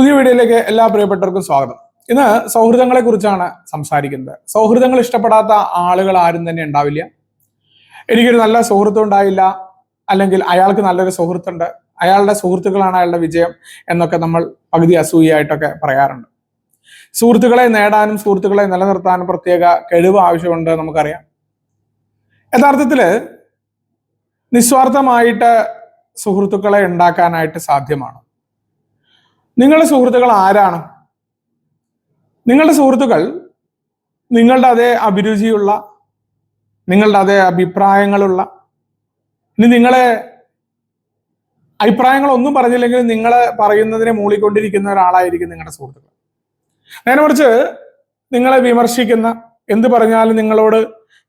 പുതിയ വീഡിയോയിലേക്ക് എല്ലാ പ്രിയപ്പെട്ടവർക്കും സ്വാഗതം. ഇന്ന് സൗഹൃദങ്ങളെ കുറിച്ചാണ് സംസാരിക്കുന്നത്. സൗഹൃദങ്ങൾ ഇഷ്ടപ്പെടാത്ത ആളുകൾ ആരും തന്നെ ഉണ്ടാവില്ല. എനിക്കൊരു നല്ല സുഹൃത്തും ഉണ്ടായില്ല. അല്ലെങ്കിൽ അയാൾക്ക് നല്ലൊരു സുഹൃത്തുണ്ട്. അയാളുടെ സുഹൃത്തുക്കളാണ് അയാളുടെ വിജയം എന്നൊക്കെ നമ്മൾ പകുതി അസൂയായിട്ടൊക്കെ പറയാറുണ്ട്. സുഹൃത്തുക്കളെ നേടാനും സുഹൃത്തുക്കളെ നിലനിർത്താനും പ്രത്യേക കഴിവ് ആവശ്യമുണ്ട് നമുക്കറിയാം. യഥാർത്ഥത്തിൽ നിസ്വാർത്ഥമായിട്ട് സുഹൃത്തുക്കളെ ഉണ്ടാക്കാനായിട്ട് സാധ്യമാണ്. നിങ്ങളുടെ സുഹൃത്തുക്കൾ ആരാണ്? നിങ്ങളുടെ സുഹൃത്തുക്കൾ നിങ്ങളുടെ അതേ അഭിരുചിയുള്ള നിങ്ങളുടെ അതേ അഭിപ്രായങ്ങളുള്ള ഇനി നിങ്ങളെ അഭിപ്രായങ്ങളൊന്നും പറഞ്ഞില്ലെങ്കിൽ നിങ്ങളെ പറയുന്നതിനെ മൂളിക്കൊണ്ടിരിക്കുന്ന ഒരാളായിരിക്കും നിങ്ങളുടെ സുഹൃത്തുക്കൾ. നേരെ മറിച്ച് നിങ്ങളെ വിമർശിക്കുന്ന എന്ത് പറഞ്ഞാലും നിങ്ങളോട്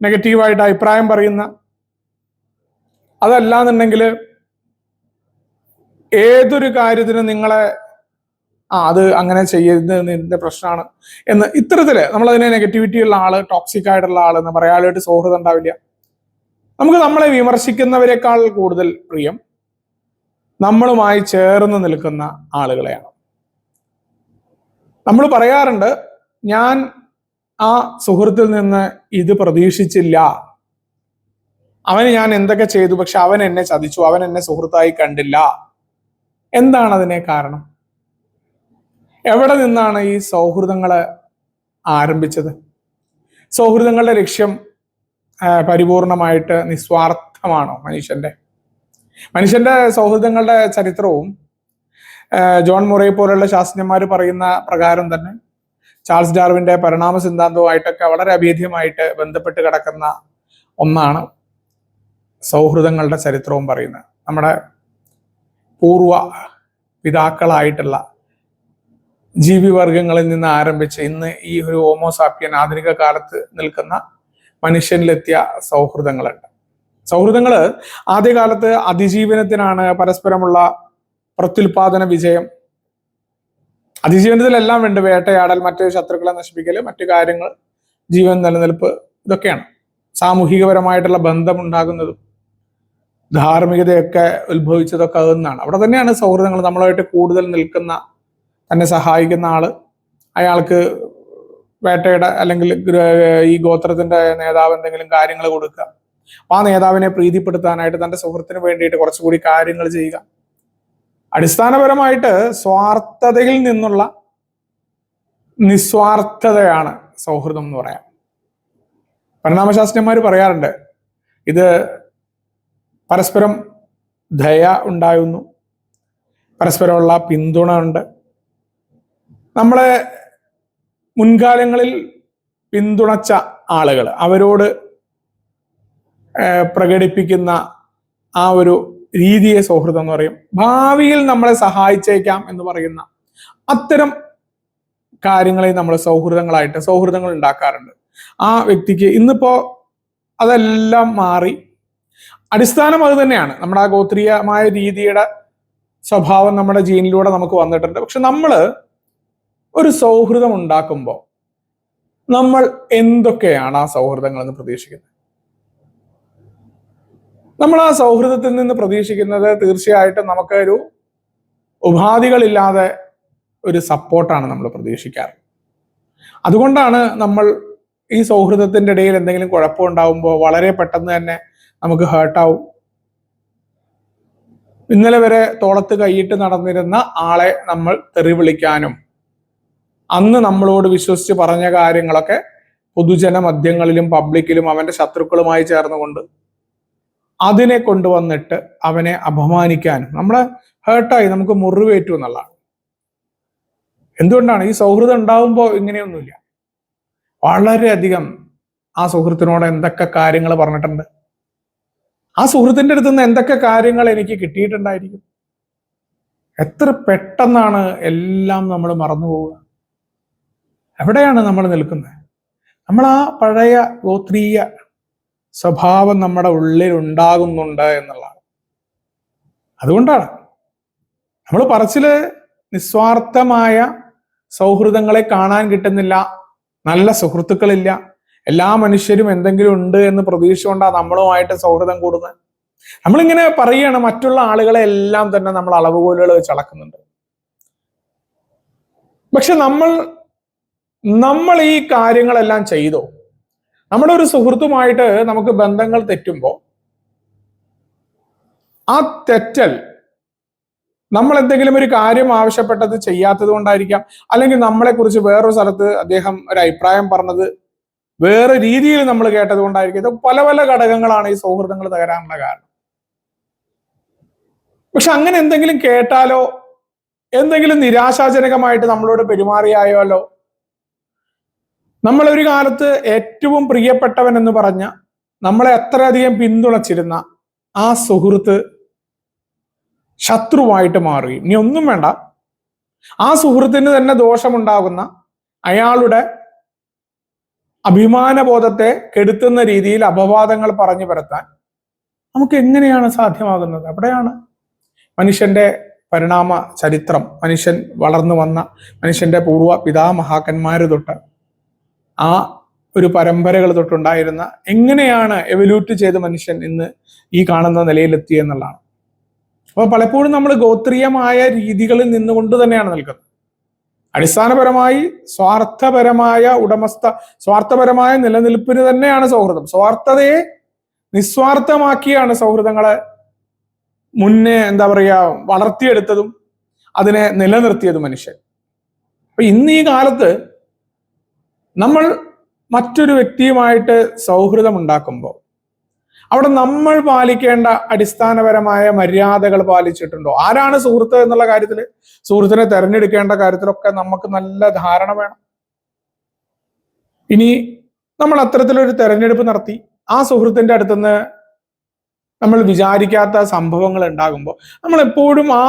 നെഗറ്റീവായിട്ട് അഭിപ്രായം പറയുന്ന അതല്ലാന്നുണ്ടെങ്കിൽ ഏതൊരു കാര്യത്തിനും നിങ്ങളെ ആ അത് അങ്ങനെ ചെയ്യരുത് നിന്റെ പ്രശ്നമാണ്. എന്ന് ഇത്തരത്തിൽ നമ്മളതിനെ നെഗറ്റിവിറ്റി ഉള്ള ആൾ ടോക്സിക് ആയിട്ടുള്ള ആൾ എന്ന് പറയാനായിട്ട് സൗഹൃദം ഉണ്ടാവില്ല. നമുക്ക് നമ്മളെ വിമർശിക്കുന്നവരെക്കാൾ കൂടുതൽ പ്രിയം നമ്മളുമായി ചേർന്ന് നിൽക്കുന്ന ആളുകളെയാണ്. നമ്മൾ പറയാറുണ്ട് ഞാൻ ആ സുഹൃത്തിൽ നിന്ന് ഇത് പ്രതീക്ഷിച്ചില്ല. അവന് ഞാൻ എന്തൊക്കെ ചെയ്തു പക്ഷെ അവൻ എന്നെ ചതിച്ചു അവൻ എന്നെ സുഹൃത്തായി കണ്ടില്ല. എന്താണ് അതിനെ കാരണം? എവിടെ നിന്നാണ് ഈ സൗഹൃദങ്ങൾ ആരംഭിച്ചത്? സൗഹൃദങ്ങളുടെ ലക്ഷ്യം പരിപൂർണമായിട്ട് നിസ്വാർത്ഥമാണോ മനുഷ്യന്റെ? മനുഷ്യന്റെ സൗഹൃദങ്ങളുടെ ചരിത്രവും ജോൺ മുറേ പോലുള്ള ശാസ്ത്രജ്ഞന്മാർ പറയുന്ന പ്രകാരം തന്നെ ചാൾസ് ഡാർവിന്റെ പരിണാമ സിദ്ധാന്തവുമായിട്ടൊക്കെ വളരെ അഭേദ്യമായിട്ട് ബന്ധപ്പെട്ട് കിടക്കുന്ന ഒന്നാണ് സൗഹൃദങ്ങളുടെ ചരിത്രവും പറയുന്നത്. നമ്മുടെ പൂർവ പിതാക്കളായിട്ടുള്ള ജീവിവർഗങ്ങളിൽ നിന്ന് ആരംഭിച്ച് ഇന്ന് ഈ ഒരു ഹോമോസാപ്പിയൻ ആധുനിക കാലത്ത് നിൽക്കുന്ന മനുഷ്യനിലെത്തിയ സൗഹൃദങ്ങളുണ്ട്. സൗഹൃദങ്ങൾ ആദ്യകാലത്ത് അതിജീവനത്തിനാണ് പരസ്പരമുള്ള പ്രത്യുൽപാദന വിജയം. അതിജീവനത്തിലെല്ലാം വേണ്ട വേട്ടയാടൽ മറ്റു ശത്രുക്കളെ നശിപ്പിക്കൽ മറ്റു കാര്യങ്ങൾ ജീവൻ നിലനിൽപ്പ് ഇതൊക്കെയാണ്. സാമൂഹികപരമായിട്ടുള്ള ബന്ധം ഉണ്ടാകുന്നതും ധാർമ്മികതയൊക്കെ ഉത്ഭവിച്ചതൊക്കെ അതെന്നാണ്. അവിടെ തന്നെയാണ് സൗഹൃദങ്ങൾ നമ്മളായിട്ട് കൂടുതൽ നിൽക്കുന്ന തന്നെ സഹായിക്കുന്ന ആൾ. അയാൾക്ക് വേട്ടയുടെ അല്ലെങ്കിൽ ഈ ഗോത്രത്തിന്റെ നേതാവ് എന്തെങ്കിലും കാര്യങ്ങൾ കൊടുക്കുക. ആ നേതാവിനെ പ്രീതിപ്പെടുത്താനായിട്ട് തന്റെ സുഹൃത്തിന് വേണ്ടിയിട്ട് കുറച്ചുകൂടി കാര്യങ്ങൾ ചെയ്യുക. അടിസ്ഥാനപരമായിട്ട് സ്വാർത്ഥതയിൽ നിന്നുള്ള നിസ്വാർത്ഥതയാണ് സൗഹൃദം എന്ന് പറയാം. പരിണാമശാസ്ത്രന്മാർ പറയാറുണ്ട് ഇത് പരസ്പരം ദയ ഉണ്ടാകുന്നു പരസ്പരമുള്ള പിന്തുണ ഉണ്ട് നമ്മളെ മുൻകാലങ്ങളിൽ പിന്തുണച്ച ആളുകൾ അവരോട് പ്രകടിപ്പിക്കുന്ന ആ ഒരു രീതിയെ സൗഹൃദം എന്ന് പറയും. ഭാവിയിൽ നമ്മളെ സഹായിച്ചേക്കാം എന്ന് പറയുന്ന അത്തരം കാര്യങ്ങളെ നമ്മൾ സൗഹൃദങ്ങളായിട്ട് സൗഹൃദങ്ങൾ ഉണ്ടാക്കാറുണ്ട്. ആ വ്യക്തിക്ക് ഇന്നിപ്പോ അതെല്ലാം മാറി. അടിസ്ഥാനം അത് തന്നെയാണ്. നമ്മുടെ ആ ഗോത്രീയമായ രീതിയുടെ സ്വഭാവം നമ്മുടെ ജീനിലൂടെ നമുക്ക് വന്നിട്ടുണ്ട്. പക്ഷെ നമ്മൾ ഒരു സൗഹൃദം ഉണ്ടാക്കുമ്പോൾ നമ്മൾ എന്തൊക്കെയാണ് ആ സൗഹൃദങ്ങൾ എന്ന് പ്രതീക്ഷിക്കുന്നത്? നമ്മൾ ആ സൗഹൃദത്തിൽ നിന്ന് പ്രതീക്ഷിക്കുന്നത് തീർച്ചയായിട്ടും നമുക്കൊരു ഉപാധികളില്ലാതെ ഒരു സപ്പോർട്ടാണ് നമ്മൾ പ്രതീക്ഷിക്കാറ്. അതുകൊണ്ടാണ് നമ്മൾ ഈ സൗഹൃദത്തിന്റെ ഇടയിൽ എന്തെങ്കിലും കുഴപ്പമുണ്ടാകുമ്പോൾ വളരെ പെട്ടെന്ന് തന്നെ നമുക്ക് ഹേർട്ടാവും ഇന്നലെ വരെ തോളത്ത് കൈയിട്ട് നടന്നിരുന്ന ആളെ നമ്മൾ തെറി വിളിക്കാനും അന്ന് നമ്മളോട് വിശ്വസിച്ച് പറഞ്ഞ കാര്യങ്ങളൊക്കെ പൊതുജന മധ്യങ്ങളിലും പബ്ലിക്കിലും അവന്റെ ശത്രുക്കളുമായി ചേർന്നുകൊണ്ട് അതിനെ കൊണ്ടുവന്നിട്ട് അവനെ അപമാനിക്കാനും നമ്മളെ ഹേർട്ടായി നമുക്ക് മുറിവേറ്റു എന്നുള്ളതാണ്. എന്തുകൊണ്ടാണ്? ഈ സൗഹൃദം ഉണ്ടാവുമ്പോൾ ഇങ്ങനെയൊന്നുമില്ല. വളരെയധികം ആ സുഹൃത്തിനോട് എന്തൊക്കെ കാര്യങ്ങൾ പറഞ്ഞിട്ടുണ്ട്? ആ സുഹൃത്തിന്റെ അടുത്ത് നിന്ന് എന്തൊക്കെ കാര്യങ്ങൾ എനിക്ക് കിട്ടിയിട്ടുണ്ടായിരിക്കും? എത്ര പെട്ടെന്നാണ് എല്ലാം നമ്മൾ മറന്നു പോവുക എവിടെയാണ് നമ്മൾ നിൽക്കുന്നത്? നമ്മൾ ആ പഴയ ഗോത്രീയ സ്വഭാവം നമ്മുടെ ഉള്ളിൽ ഉണ്ടാകുന്നുണ്ട് എന്നുള്ളതാണ്. അതുകൊണ്ടാണ് നമ്മൾ പറച്ചിൽ നിസ്വാർത്ഥമായ സൗഹൃദങ്ങളെ കാണാൻ കിട്ടുന്നില്ല നല്ല സുഹൃത്തുക്കളില്ല എല്ലാ മനുഷ്യരും എന്തെങ്കിലും ഉണ്ട് എന്ന് പ്രതീക്ഷ കൊണ്ടാണ് നമ്മളുമായിട്ട് സൗഹൃദം കൂടുന്നത്. നമ്മളിങ്ങനെ പറയുകയാണ് മറ്റുള്ള ആളുകളെ എല്ലാം തന്നെ നമ്മൾ അളവുകോലുകൾ വെച്ച് അളക്കുന്നുണ്ട്. പക്ഷെ നമ്മൾ നമ്മൾ ഈ കാര്യങ്ങളെല്ലാം ചെയ്തോ? നമ്മുടെ ഒരു സുഹൃത്തുമായിട്ട് നമുക്ക് ബന്ധങ്ങൾ തെറ്റുമ്പോൾ ആ തെറ്റൽ നമ്മൾ എന്തെങ്കിലും ഒരു കാര്യം ആവശ്യപ്പെട്ടത് ചെയ്യാത്തത് കൊണ്ടായിരിക്കാം. അല്ലെങ്കിൽ നമ്മളെ കുറിച്ച് വേറൊരു സ്ഥലത്ത് അദ്ദേഹം ഒരു അഭിപ്രായം പറഞ്ഞത് വേറെ രീതിയിൽ നമ്മൾ കേട്ടത് കൊണ്ടായിരിക്കും. ഇത് പല പല ഘടകങ്ങളാണ് ഈ സൗഹൃദങ്ങൾ തകരാനുള്ള കാരണം. പക്ഷെ അങ്ങനെ എന്തെങ്കിലും കേട്ടാലോ? എന്തെങ്കിലും നിരാശാജനകമായിട്ട് നമ്മളോട് പെരുമാറിയായാലോ? നമ്മൾ ഒരു കാലത്ത് ഏറ്റവും പ്രിയപ്പെട്ടവൻ എന്ന് പറഞ്ഞ നമ്മളെ അത്രയധികം പിന്തുണച്ചിരുന്ന ആ സുഹൃത്ത് ശത്രുവായിട്ട് മാറുകയും. ഇനി ഒന്നും വേണ്ട. ആ സുഹൃത്തിന് തന്നെ ദോഷമുണ്ടാകുന്ന അയാളുടെ അഭിമാനബോധത്തെ കെടുത്തുന്ന രീതിയിൽ അപവാദങ്ങൾ പറഞ്ഞു പരത്താൻ നമുക്ക് എങ്ങനെയാണ് സാധ്യമാകുന്നത്? അവിടെയാണ് മനുഷ്യന്റെ പരിണാമ ചരിത്രം. മനുഷ്യൻ വളർന്നു വന്ന മനുഷ്യന്റെ പൂർവ പിതാമഹാക്കന്മാര് തൊട്ട് ആ ഒരു പരമ്പരകൾ തൊട്ടുണ്ടായിരുന്ന എങ്ങനെയാണ് എവല്യൂട്ട് ചെയ്ത മനുഷ്യൻ ഇന്ന് ഈ കാണുന്ന നിലയിലെത്തി എന്നുള്ളതാണ്. അപ്പോൾ പലപ്പോഴും നമ്മൾ ഗോത്രീയമായ രീതികളിൽ നിന്നുകൊണ്ട് തന്നെയാണ് നിൽക്കുന്നത്. അടിസ്ഥാനപരമായി സ്വാർത്ഥപരമായ ഉടമസ്ഥ സ്വാർത്ഥപരമായ നിലനിൽപ്പിന് തന്നെയാണ് സൗഹൃദം. സ്വാർത്ഥതയെ നിസ്വാർത്ഥമാക്കിയാണ് സൗഹൃദങ്ങളെ മുന്നേ എന്താ പറയുക വളർത്തിയെടുത്തതും അതിനെ നിലനിർത്തിയതും മനുഷ്യൻ. അപ്പൊ ഇന്ന് ഈ കാലത്ത് നമ്മൾ മറ്റൊരു വ്യക്തിയുമായിട്ട് സൗഹൃദം ഉണ്ടാക്കുമ്പോൾ അവിടെ നമ്മൾ പാലിക്കേണ്ട അടിസ്ഥാനപരമായ മര്യാദകൾ പാലിച്ചിട്ടുണ്ടോ? ആരാണ് സുഹൃത്ത് എന്നുള്ള കാര്യത്തിൽ സുഹൃത്തിനെ തെരഞ്ഞെടുക്കേണ്ട കാര്യത്തിലൊക്കെ നമുക്ക് നല്ല ധാരണ വേണം. ഇനി നമ്മൾ അത്തരത്തിലൊരു തെരഞ്ഞെടുപ്പ് നടത്തി ആ സുഹൃത്തിന്റെ അടുത്തുനിന്ന് നമ്മൾ വിചാരിക്കാത്ത സംഭവങ്ങൾ ഉണ്ടാകുമ്പോൾ നമ്മൾ എപ്പോഴും ആ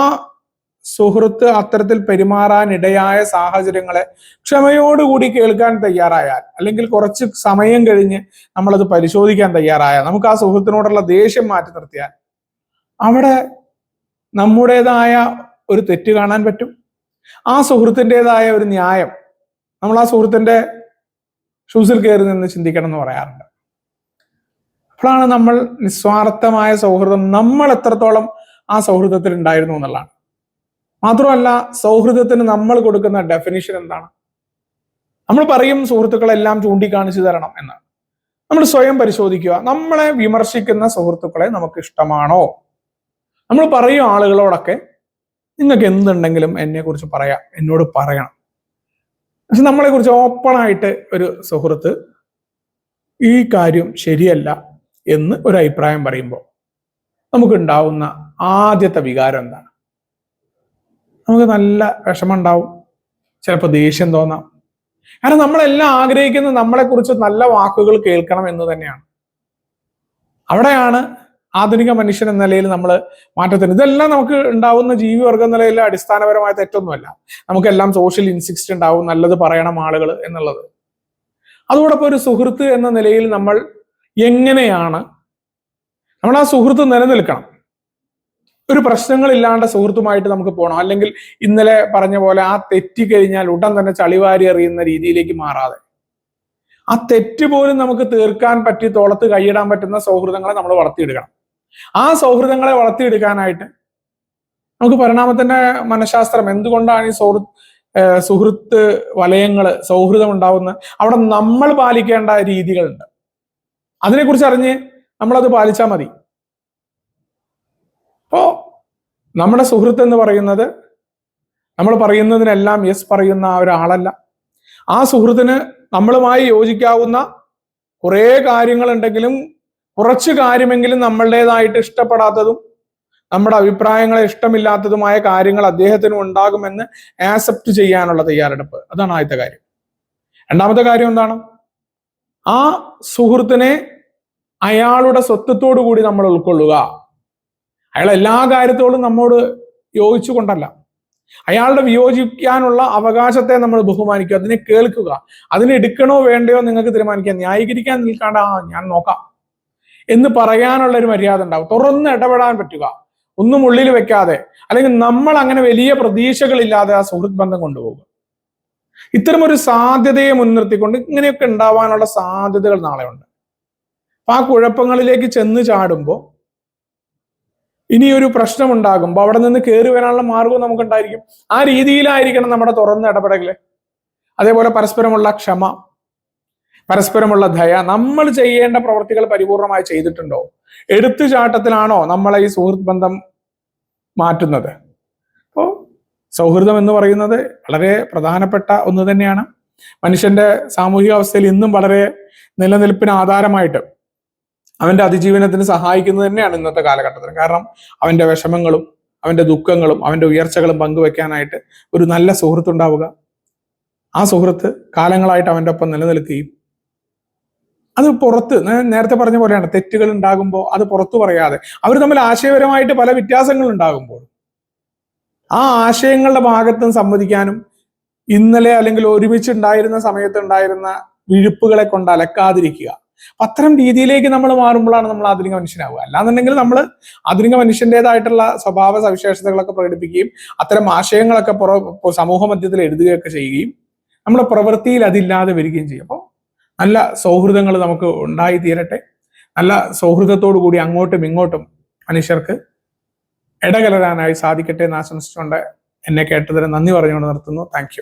സുഹൃത്ത് അത്തരത്തിൽ പെരുമാറാനിടയായ സാഹചര്യങ്ങളെ ക്ഷമയോടുകൂടി കേൾക്കാൻ തയ്യാറായാൽ അല്ലെങ്കിൽ കുറച്ച് സമയം കഴിഞ്ഞ് നമ്മളത് പരിശോധിക്കാൻ തയ്യാറായാൽ നമുക്ക് ആ സുഹൃത്തിനോടുള്ള ദേഷ്യം മാറ്റി നിർത്തിയാൽ അവിടെ നമ്മുടേതായ ഒരു തെറ്റ് കാണാൻ പറ്റും. ആ സുഹൃത്തിന്റെതായ ഒരു ന്യായം നമ്മൾ ആ സുഹൃത്തിന്റെ ഷൂസിൽ കയറി നിന്ന് ചിന്തിക്കണം എന്ന് പറയാറുണ്ട്. അപ്പോഴാണ് നമ്മൾ നിസ്വാർത്ഥമായ സൗഹൃദം നമ്മൾ എത്രത്തോളം ആ സൗഹൃദത്തിൽ ഉണ്ടായിരുന്നു എന്നുള്ളതാണ്. മാത്രമല്ല സൗഹൃദത്തിന് നമ്മൾ കൊടുക്കുന്ന ഡെഫിനിഷൻ എന്താണ്? നമ്മൾ പറയും സുഹൃത്തുക്കളെല്ലാം ചൂണ്ടിക്കാണിച്ചു തരണം എന്ന്. നമ്മൾ സ്വയം പരിശോധിക്കുക നമ്മളെ വിമർശിക്കുന്ന സുഹൃത്തുക്കളെ നമുക്ക് ഇഷ്ടമാണോ? നമ്മൾ പറയും ആളുകളോടൊക്കെ നിങ്ങൾക്ക് എന്തുണ്ടെങ്കിലും എന്നെ കുറിച്ച് പറയാം എന്നോട് പറയണം. പക്ഷെ നമ്മളെ കുറിച്ച് ഓപ്പൺ ആയിട്ട് ഒരു സുഹൃത്ത് ഈ കാര്യം ശരിയല്ല എന്ന് ഒരു അഭിപ്രായം പറയുമ്പോൾ നമുക്കുണ്ടാവുന്ന ആദ്യത്തെ വികാരം എന്താണ്? നമുക്ക് നല്ല വിഷമം ഉണ്ടാവും ചിലപ്പോൾ ദേഷ്യം തോന്നാം. കാരണം നമ്മളെല്ലാം ആഗ്രഹിക്കുന്നത് നമ്മളെ കുറിച്ച് നല്ല വാക്കുകൾ കേൾക്കണം എന്ന് തന്നെയാണ്. അവിടെയാണ് ആധുനിക മനുഷ്യൻ എന്ന നിലയിൽ നമ്മൾ മാറ്റത്തിന് ഇതെല്ലാം നമുക്ക് ഉണ്ടാവുന്ന ജീവിവർഗം നിലയിൽ അടിസ്ഥാനപരമായ തെറ്റൊന്നുമല്ല. നമുക്കെല്ലാം സോഷ്യൽ ഇൻസിക്സ്റ്റ് ഉണ്ടാവും നല്ലത് പറയണം ആളുകൾ എന്നുള്ളത്. അതോടൊപ്പം ഒരു സുഹൃത്ത് എന്ന നിലയിൽ നമ്മൾ എങ്ങനെയാണ് നമ്മൾ ആ സുഹൃത്ത് നിലനിൽക്കണം. ഒരു പ്രശ്നങ്ങളില്ലാണ്ട് സുഹൃത്തുമായിട്ട് നമുക്ക് പോകണം അല്ലെങ്കിൽ ഇന്നലെ പറഞ്ഞ പോലെ ആ തെറ്റി കഴിഞ്ഞാൽ ഉടൻ തന്നെ ചളിവാരി എറിയുന്ന രീതിയിലേക്ക് മാറാതെ. ആ തെറ്റ് പോലും നമുക്ക് തീർക്കാൻ പറ്റി തോളത്ത് കൈയിടാൻ പറ്റുന്ന സൗഹൃദങ്ങളെ നമ്മൾ വളർത്തിയെടുക്കണം. ആ സൗഹൃദങ്ങളെ വളർത്തിയെടുക്കാനായിട്ട് നമുക്ക് പരിണാമത്തിന്റെ മനഃശാസ്ത്രം എന്തുകൊണ്ടാണ് ഈ സൗഹൃദ സുഹൃത്ത് വലയങ്ങൾ സൗഹൃദം ഉണ്ടാവുന്ന അവിടെ നമ്മൾ പാലിക്കേണ്ട രീതികളുണ്ട്. അതിനെക്കുറിച്ച് അറിഞ്ഞ് നമ്മളത് പാലിച്ചാൽ മതി അപ്പോ നമ്മുടെ സുഹൃത്ത് എന്ന് പറയുന്നത് നമ്മൾ പറയുന്നതിനെല്ലാം യെസ് പറയുന്ന ഒരാളല്ല. ആ സുഹൃത്തിന് നമ്മളുമായി യോജിക്കാവുന്ന കുറേ കാര്യങ്ങളുണ്ടെങ്കിലും കുറച്ച് കാര്യമെങ്കിലും നമ്മളുടേതായിട്ട് ഇഷ്ടപ്പെടാത്തതും നമ്മുടെ അഭിപ്രായങ്ങളെ ഇഷ്ടമില്ലാത്തതുമായ കാര്യങ്ങൾ അദ്ദേഹത്തിനും ഉണ്ടാകുമെന്ന് ആക്സെപ്റ്റ് ചെയ്യാനുള്ള തയ്യാറെടുപ്പ്. അതാണ് ആദ്യത്തെ കാര്യം. രണ്ടാമത്തെ കാര്യം എന്താണ്? ആ സുഹൃത്തിനെ അയാളുടെ സ്വത്വത്തോടു കൂടി നമ്മൾ ഉൾക്കൊള്ളുക. അയാൾ എല്ലാ കാര്യത്തോടും നമ്മോട് യോജിച്ചു കൊണ്ടല്ല അയാളുടെ വിയോജിക്കാനുള്ള അവകാശത്തെ നമ്മൾ ബഹുമാനിക്കുക അതിനെ കേൾക്കുക അതിനെ എടുക്കണോ വേണ്ടയോ നിങ്ങൾക്ക് തീരുമാനിക്കാം. ന്യായീകരിക്കാൻ നിൽക്കാണ്ട ആ ഞാൻ നോക്കാം എന്ന് പറയാനുള്ള ഒരു മര്യാദ ഉണ്ടാവും. തുറന്ന് ഇടപെടാൻ പറ്റുക. ഒന്നും ഉള്ളിൽ വെക്കാതെ. അല്ലെങ്കിൽ നമ്മൾ അങ്ങനെ വലിയ പ്രതീക്ഷകളില്ലാതെ ആ സുഹൃത്ത് ബന്ധം കൊണ്ടുപോകുക ഒരു സാധ്യതയെ മുൻനിർത്തിക്കൊണ്ട് ഇങ്ങനെയൊക്കെ ഉണ്ടാവാനുള്ള സാധ്യതകൾ നാളെ ഉണ്ട്. അപ്പൊ ആ കുഴപ്പങ്ങളിലേക്ക് ചെന്ന് ചാടുമ്പോൾ ഇനി ഒരു പ്രശ്നം ഉണ്ടാകുമ്പോൾ അവിടെ നിന്ന് കയറി വരാനുള്ള മാർഗവും നമുക്കുണ്ടായിരിക്കും. ആ രീതിയിലായിരിക്കണം നമ്മുടെ തുറന്ന ഇടപെടൽ അതേപോലെ പരസ്പരമുള്ള ക്ഷമ പരസ്പരമുള്ള ദയ. നമ്മൾ ചെയ്യേണ്ട പ്രവർത്തികൾ പരിപൂർണമായി ചെയ്തിട്ടുണ്ടോ? എടുത്തുചാട്ടത്തിലാണോ നമ്മളെ ഈ സുഹൃത്ത് ബന്ധം മാറ്റുന്നത്? അപ്പോൾ സൗഹൃദം എന്ന് പറയുന്നത് വളരെ പ്രധാനപ്പെട്ട ഒന്ന് തന്നെയാണ്. മനുഷ്യന്റെ സാമൂഹിക അവസ്ഥയിൽ ഇന്നും വളരെ നിലനിൽപ്പിന് ആധാരമായിട്ട് അവന്റെ അതിജീവനത്തിന് സഹായിക്കുന്നത് തന്നെയാണ് ഇന്നത്തെ കാലഘട്ടത്തിൽ കാരണം അവന്റെ വിഷമങ്ങളും അവന്റെ ദുഃഖങ്ങളും അവന്റെ ഉയർച്ചകളും പങ്കുവെക്കാനായിട്ട് ഒരു നല്ല സുഹൃത്തുണ്ടാവുക. ആ സുഹൃത്ത് കാലങ്ങളായിട്ട് അവന്റെ ഒപ്പം നിലനിൽക്കുകയും അത് പുറത്ത് നേരത്തെ പറഞ്ഞ പോലെയാണ് തെറ്റുകൾ ഉണ്ടാകുമ്പോൾ അത് പുറത്തു പറയാതെ. അവർ തമ്മിൽ ആശയപരമായിട്ട് പല വ്യത്യാസങ്ങൾ ഉണ്ടാകുമ്പോൾ ആ ആശയങ്ങളുടെ ഭാഗത്തും സമ്മതിക്കാനും ഇന്നലെ അല്ലെങ്കിൽ ഒരുമിച്ച് ഉണ്ടായിരുന്ന സമയത്ത് ഉണ്ടായിരുന്ന വിഴുപ്പുകളെ കൊണ്ട് അലക്കാതിരിക്കുക. അത്തരം രീതിയിലേക്ക് നമ്മൾ മാറുമ്പോഴാണ് നമ്മൾ ആധുനിക മനുഷ്യനാവുക. അല്ലാന്നുണ്ടെങ്കിൽ നമ്മൾ ആധുനിക മനുഷ്യന്റെതായിട്ടുള്ള സ്വഭാവ സവിശേഷതകളൊക്കെ പ്രകടിപ്പിക്കുകയും അത്തരം ആശയങ്ങളൊക്കെ പുറ സമൂഹ മധ്യത്തിൽ എഴുതുകയൊക്കെ ചെയ്യുകയും നമ്മുടെ പ്രവൃത്തിയിൽ അതില്ലാതെ വരികയും ചെയ്യും. അപ്പോൾ നല്ല സൗഹൃദങ്ങൾ നമുക്ക് ഉണ്ടായി തീരട്ടെ നല്ല സൗഹൃദത്തോടു കൂടി അങ്ങോട്ടും ഇങ്ങോട്ടും മനുഷ്യർക്ക് ഇടകലരാനായി സാധിക്കട്ടെ എന്ന് ആശംസിച്ചുകൊണ്ട് എന്നെ കേട്ടതിന് നന്ദി പറഞ്ഞുകൊണ്ട് നിർത്തുന്നു. താങ്ക്